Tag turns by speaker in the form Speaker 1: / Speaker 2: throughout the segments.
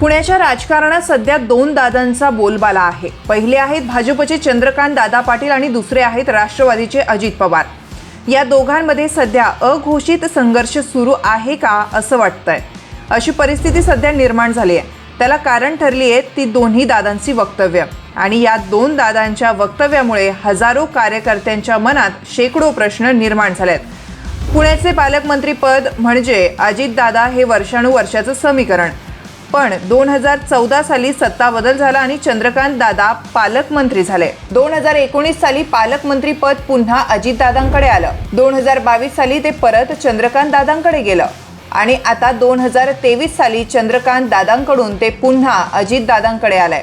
Speaker 1: पुण्याच्या राजकारणात सध्या दोन दादांचा बोलबाला आहे. पहिले आहेत भाजपचे चंद्रकांत दादा पाटील आणि दुसरे आहेत राष्ट्रवादीचे अजित पवार. या दोघांमध्ये सध्या अघोषित संघर्ष सुरू आहे का असं वाटतंय. अशी परिस्थिती सध्या निर्माण झाली आहे. त्याला कारण ठरली आहेत ती दोन्ही दादांची वक्तव्य. आणि या दोन दादांच्या वक्तव्यामुळे हजारो कार्यकर्त्यांच्या मनात शेकडो प्रश्न निर्माण झाले आहेत पुण्याचे पालकमंत्रीपद म्हणजे अजितदादा हे वर्षानुवर्षाचं समीकरण. पण दोन हजार चौदा साली सत्ता बदल झाला आणि चंद्रकांत दादा पालकमंत्री झाले. दोन हजार एकोणीस साली पालकमंत्री पद पुन्हा अजितदादांकडे आलं. दोन हजार बावीस साली ते परत चंद्रकांत दादांकडे गेलं. आणि आता दोन हजार तेवीस साली चंद्रकांत दादांकडून ते पुन्हा अजितदादांकडे आलंय.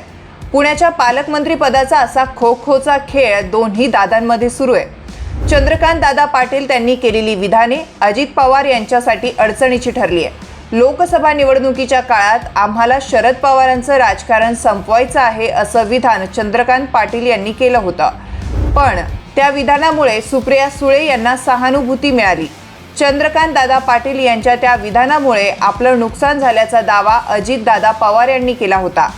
Speaker 1: पुण्याच्या पालकमंत्री पदाचा असा खो खोचा खेळ दोन्ही दादांमध्ये सुरू आहे. चंद्रकांत दादा पाटील त्यांनी केलेली विधाने अजित पवार यांच्यासाठी अडचणीची ठरली आहे लोकसभा निवडणुकीच्या काळात आम्हाला शरद पवारांचं राजकारण संपवायचं आहे असं विधान चंद्रकांत पाटील यांनी केलं होतं. पण त्या विधानामुळे सुप्रिया सुळे यांना सहानुभूती मिळाली. चंद्रकांत दादा पाटील यांच्या त्या विधानामुळे आपलं नुकसान झाल्याचा दावा अजितदादा पवार यांनी केला होता.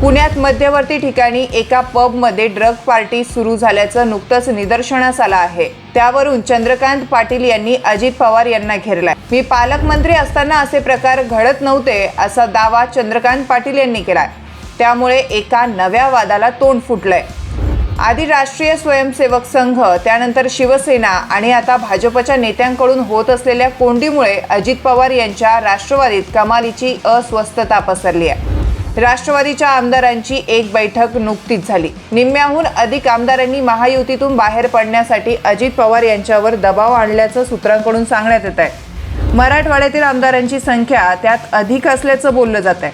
Speaker 1: पुण्यात मध्यवर्ती ठिकाणी एका पबमध्ये ड्रग पार्टी सुरू झाल्याचं नुकतंच निदर्शनास आलं आहे. त्यावरून चंद्रकांत पाटील यांनी अजित पवार यांना घेरलाय. मी पालकमंत्री असताना असे प्रकार घडत नव्हते असा दावा चंद्रकांत पाटील यांनी केलाय. त्यामुळे एका नव्या वादाला तोंड फुटलंय. आधी राष्ट्रीय स्वयंसेवक संघ त्यानंतर शिवसेना आणि आता भाजपच्या नेत्यांकडून होत असलेल्या कोंडीमुळे अजित पवार यांच्या राष्ट्रवादीत कमालीची अस्वस्थता पसरली आहे. राष्ट्रवादीच्या आमदारांची एक बैठक नुकतीच झाली. निम्म्याहून अधिक आमदारांनी महायुतीतून बाहेर पडण्यासाठी अजित पवार यांच्यावर दबाव आणल्याचं सूत्रांकडून सांगण्यात येत आहे. मराठवाड्यातील आमदारांची संख्या त्यात अधिक असल्याचं बोललं जात आहे.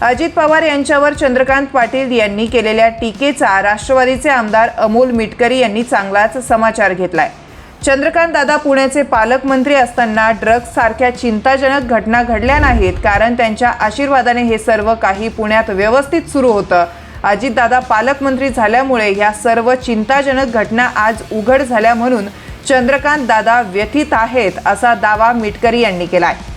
Speaker 1: अजित पवार यांच्यावर चंद्रकांत पाटील यांनी केलेल्या टीकेचा राष्ट्रवादीचे आमदार अमोल मिटकरी यांनी चांगलाच समाचार घेतलाय. चंद्रकांत दादा पुण्याचे पालकमंत्री असताना ड्रग्ज सारख्या चिंताजनक घटना घडल्या नाहीत कारण त्यांच्या आशीर्वादाने हे सर्व काही पुण्यात व्यवस्थित सुरू होतं. अजितदादा पालकमंत्री झाल्यामुळे ह्या सर्व चिंताजनक घटना आज उघड झाल्या म्हणून चंद्रकांत दादा व्यथित आहेत असा दावा मिटकरी यांनी केला आहे